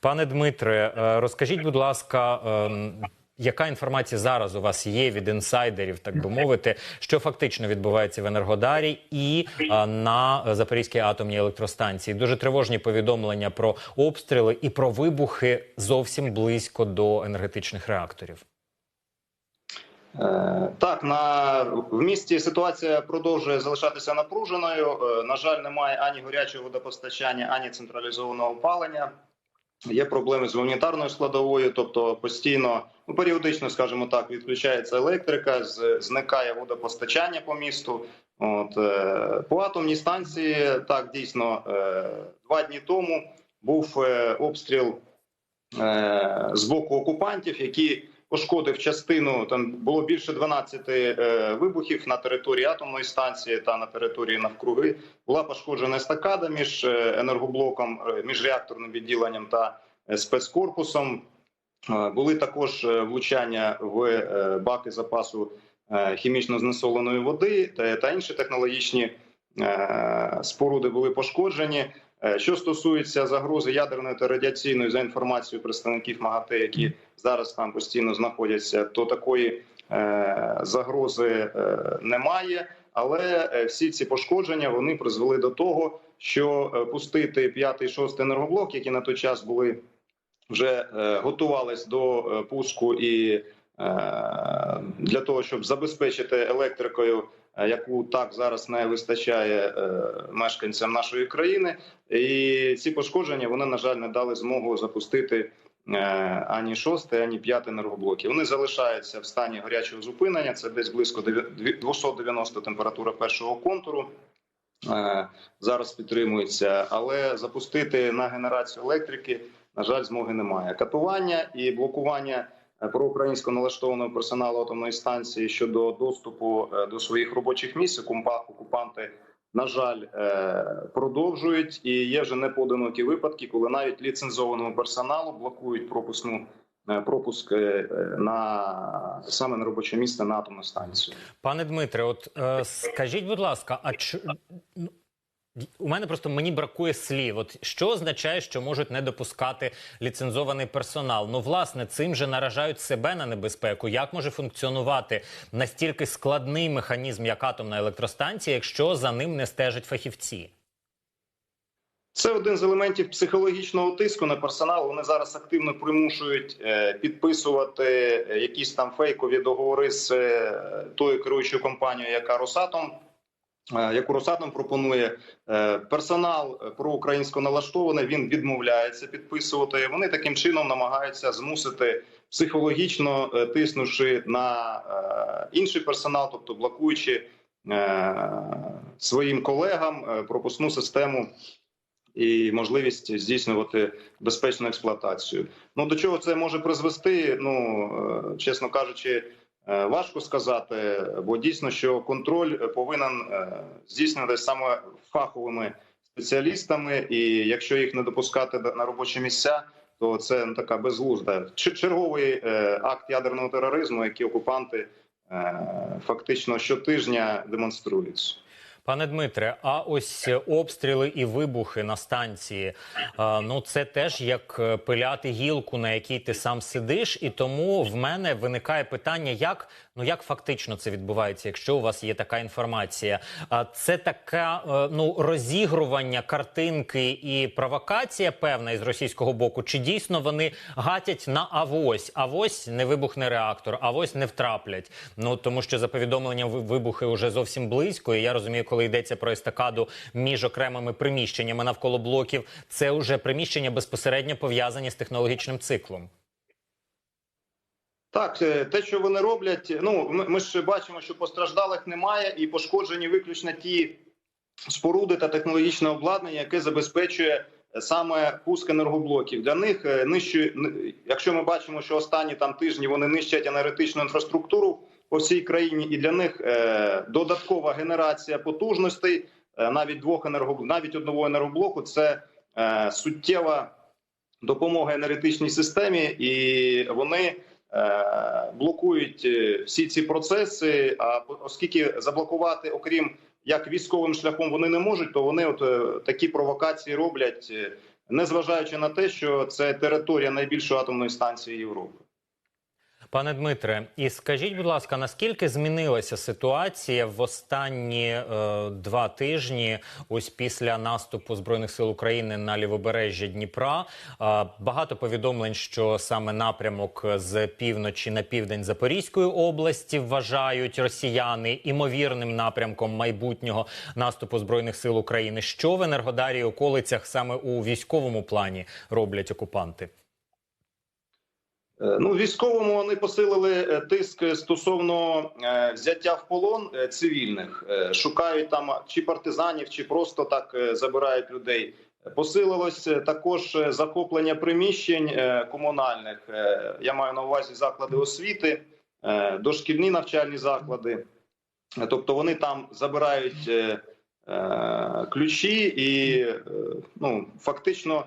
Пане Дмитре, е, розкажіть, будь ласка, ем, яка інформація зараз у вас є від інсайдерів, так би мовити, що фактично відбувається в Енергодарі і е, на Запорізькій атомній електростанції? Дуже тривожні повідомлення про обстріли і про вибухи зовсім близько до енергетичних реакторів. Е, Так, на в місті ситуація продовжує залишатися напруженою. На жаль, немає ані гарячого водопостачання, ані централізованого опалення. Є проблеми з гуманітарною складовою, тобто постійно, ну періодично, скажімо так, відключається електрика, зникає водопостачання по місту. От е, по атомній станції так дійсно е, два дні тому був е, обстріл з боку окупантів, які пошкодив частину. Там було більше 12 е, вибухів на території атомної станції та на території навкруги. Була пошкоджена естакада між е, енергоблоком, е, між реакторним відділенням та е, спецкорпусом. Були також влучання в баки запасу хімічно знесоленої води та, інші технологічні споруди були пошкоджені. Е, Що стосується загрози ядерної та радіаційної, за інформацією представників МАГАТЕ, які зараз там постійно знаходяться, то такої е, загрози е, немає. Але всі ці пошкодження вони призвели до того, що пустити п'ятий шостий енергоблок, які на той час були вже готувались до пуску і для того, щоб забезпечити електрикою, яку так зараз не вистачає е, мешканцям нашої країни, і ці пошкодження вони на жаль не дали змогу запустити. е, Ані шостий, ані п'ятий енергоблоки. Вони залишаються в стані гарячого зупинення. Це десь близько дев'я- 290 температура першого контуру. Е, Зараз підтримується, але запустити на генерацію електрики, на жаль, змоги немає. Катування і блокування е, проукраїнсько налаштованого персоналу атомної станції щодо доступу е, до своїх робочих місць. окупа- Окупанти, на жаль, е, продовжують і є вже непоодинокі випадки, коли навіть ліцензованому персоналу блокують пропускну. е, Пропуск е, е, на саме на робоче місце на атомну станцію. Пане Дмитре, от е, скажіть, будь ласка, а ну, у мене просто мені бракує слів. От що означає, що можуть не допускати ліцензований персонал? Ну, власне, цим же наражають себе на небезпеку. Як може функціонувати настільки складний механізм, як атомна електростанція, якщо за ним не стежать фахівці? Це один з елементів психологічного тиску на персонал. Вони зараз активно примушують е, підписувати е, якісь там фейкові договори з е, тою керуючою компанією, яка Росатом. Е, Яку Росатом пропонує Е, персонал проукраїнсько налаштований, він відмовляється підписувати. Вони таким чином намагаються змусити психологічно е, тиснувши на е, інший персонал, тобто блокуючи е, своїм колегам е, пропускну систему і можливість здійснювати безпечну експлуатацію. Ну до чого це може призвести? Ну е, чесно кажучи, е, важко сказати, бо дійсно, що контроль повинен е, здійснюватися саме фаховими спеціалістами, і якщо їх не допускати на робочі місця. То це ну, така безглузда черговий е, акт ядерного тероризму, який окупанти е, фактично щотижня демонструють. Пане Дмитре, а ось обстріли і вибухи на станції. Ну це теж як е, пиляти гілку, на якій ти сам сидиш, і тому в мене виникає питання, як ну як фактично це відбувається, якщо у вас є така інформація. Це така е, ну розігрування картинки і провокація певна із російського боку. Чи дійсно вони гатять на авось? Авось не вибухне реактор, авось не втраплять. Ну тому що за повідомленням вибухи вже зовсім близько. І я розумію, коли йдеться про естакаду між окремими приміщеннями навколо блоків, це вже приміщення безпосередньо пов'язані з технологічним циклом. Так, е, те, що вони роблять, ну ми, ж бачимо, що постраждалих немає, і пошкоджені виключно ті споруди та технологічне обладнання, яке забезпечує е, саме пуск енергоблоків. Для них е, нищу, н- якщо ми бачимо, що останні там тижні вони нищать енергетичну інфраструктуру по всій країні, і для них е, додаткова генерація потужностей, е, навіть двох енергоблоків, навіть одного енергоблоку, це е, суттєва допомога енергетичній системі, і вони е, блокують е, всі ці процеси. А оскільки заблокувати, окрім як військовим шляхом, вони не можуть, то вони от е, такі провокації роблять. е, незважаючи на те, що це територія найбільшої атомної станції Європи. Пане Дмитре, і скажіть, будь ласка, наскільки змінилася ситуація в останні е, два тижні, ось після наступу збройних сил України на лівобережжя Дніпра? Е, багато повідомлень, що саме напрямок з півночі на південь Запорізької області вважають росіяни імовірним напрямком майбутнього наступу збройних сил України. Що в Енергодарі околицях саме у військовому плані роблять окупанти? Е, Ну, військовому вони посилили е, тиск стосовно е, взяття в полон цивільних, шукають там чи партизанів, чи просто так забирають людей. Посилилось також захоплення приміщень комунальних. Я маю на увазі заклади освіти, дошкільні навчальні заклади. Тобто вони там забирають ключі і ну, фактично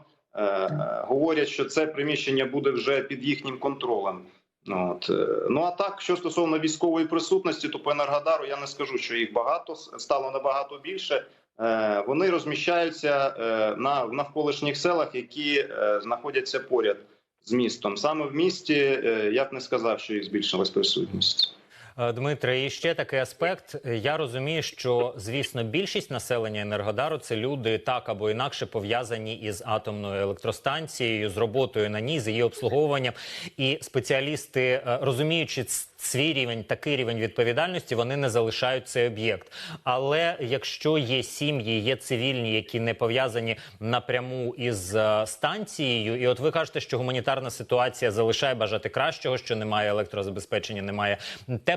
говорять, що це приміщення буде вже під їхнім контролем. От. е, Ну а так, що стосовно військової присутності, то по Енергодару я не скажу, що їх багато, стало набагато більше. Е, Вони розміщаються е, на навколишніх селах, які е, знаходяться поряд з містом. Саме в місті е, я б не сказав, що їх збільшилась присутність. Е, Дмитре, і ще такий аспект. Я розумію, що звісно більшість населення Енергодару це люди так або інакше пов'язані із атомною електростанцією, з роботою на ній, з її обслуговуванням. І спеціалісти, е, розуміючи свій рівень, такий рівень відповідальності, вони не залишають цей об'єкт. Але якщо є сім'ї, є цивільні, які не пов'язані напряму із е, станцією, і от ви кажете, що гуманітарна ситуація залишає бажати кращого, що немає електрозабезпечення, немає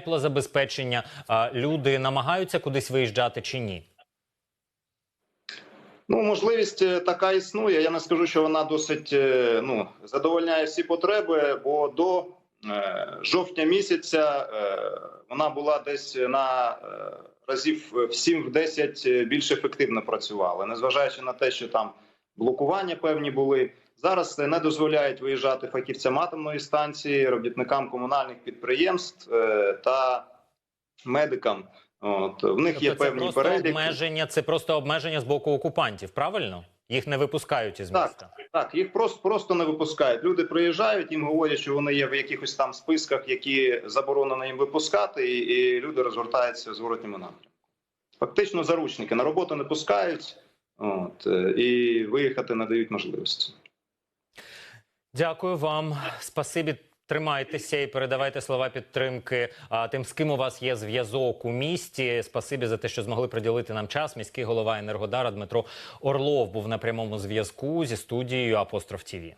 теплозабезпечення. Люди намагаються кудись виїжджати чи ні? Ну, можливість е, така існує. Я не скажу, що вона досить е, ну, задовольняє всі потреби, бо до е, жовтня місяця е, вона була десь на е, разів в 7-10 більш ефективно працювала, незважаючи на те, що там блокування певні були. Зараз не дозволяють виїжджати фахівцям атомної станції, робітникам комунальних підприємств е, та медикам. От в них є Тобто це певні просто переліки. обмеження, це просто обмеження з боку окупантів, правильно? Їх не випускають із Так. міста. Так, їх просто просто не випускають. Люди приїжджають, їм говорять, що вони є в якихось там списках, які заборонено їм випускати, і, і люди розвертаються в зворотньому напрямку. Фактично, заручники на роботу не пускають, от е, і виїхати не дають можливості. Дякую вам. Спасибі. Тримайтеся і передавайте слова підтримки а, тим, з ким у вас є зв'язок у місті. Спасибі за те, що змогли приділити нам час. Міський голова Енергодара Дмитро Орлов був на прямому зв'язку зі студією Апостроф ТІВІ.